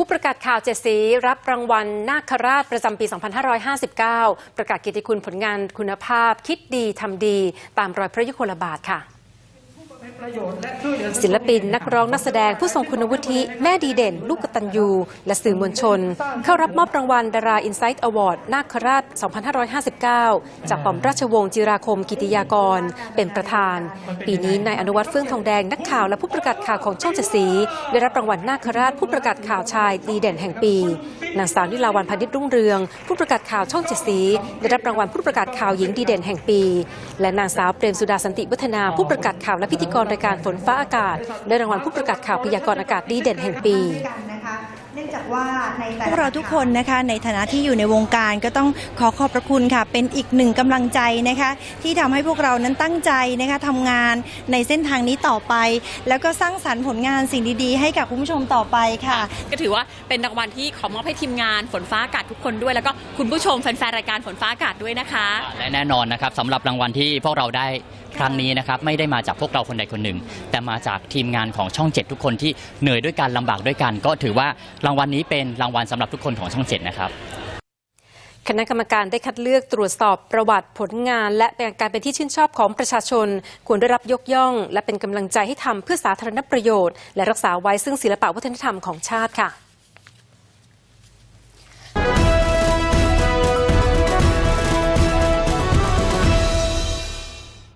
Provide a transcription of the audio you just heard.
ผู้ประกาศข่าวเจ็ดสีรับรางวัลนาคราชประจำปี 2559 ประกาศกิติคุณผลงานคุณภาพ คิดดีทำดี ตามรอยพระยุคลบาทค่ะ ศิลปิน นักร้องนักแสดงผู้ทรงคุณวุฒิ แม่ดีเด่น ลูกกตัญญู และสื่อมวลชน เข้ารับมอบรางวัลดาราอินไซต์อวอร์ดนาคราช 2559 จากหม่อมราชวงศ์จิราคมกิติยากร เป็นประธาน ปีนี้นายอนุวัฒน์เฟื่องทองแดงนักข่าวและผู้ประกาศข่าวของช่องเจ็ดสีได้รับรางวัลนาคราชผู้ประกาศข่าวชายดีเด่นแห่งปีนางสาวนิลาวันพานิชรุ่งเรือง ผู้ประกาศข่าวช่องเจ็ดสีได้รับรางวัลผู้ประกาศข่าวหญิงดีเด่นแห่งปี และนางสาวเปรมสุดาสันติวัฒนาผู้ประกาศข่าวและพิธีกรรายการฝนฟ้าอากาศ ได้รางวัลผู้ประกาศข่าวพยากรณ์อากาศดีเด่นแห่งปีกันนะคะเนื่องจากว่าในแต่พวกเราทุกคนนะคะในฐานะที่อยู่ในวงการก็ต้องขอขอบพระคุณค่ะ เป็นอีกหนึ่งกำลังใจนะคะที่ทำให้พวกเรานั้นตั้งใจนะคะทำงานในเส้นทางนี้ต่อไป แล้วก็สร้างสรรค์ผลงานสิ่งดีๆ ให้กับคุณผู้ชมต่อไปค่ะ ก็ถือว่าเป็นรางวัลที่ขอมอบให้ทีมงานฝนฟ้าอากาศทุกคนด้วย แล้วก็คุณผู้ชมแฟนๆรายการฝนฟ้าอากาศด้วยนะคะ และแน่นอนนะครับสำหรับรางวัลที่พวกเราได้ ครั้งนี้นะครับไม่ได้มาจากพวกเราคนใดคนหนึ่ง แต่มาจากทีมงานของช่อง7ทุกคนที่เหนื่อยด้วยกันลำบากด้วยกัน ก็ถือว่ารางวัลนี้เป็นรางวัลสำหรับทุกคนของช่อง7นะครับคณะกรรมการได้คัดเลือกตรวจสอบประวัติผลงาน และเป็นการเป็นที่ชื่นชอบของประชาชน ควรได้รับยกย่อง และเป็นกำลังใจให้ทำเพื่อสาธารณประโยชน์ และรักษาไว้ซึ่งศิลปะวัฒนธรรมของชาติค่ะ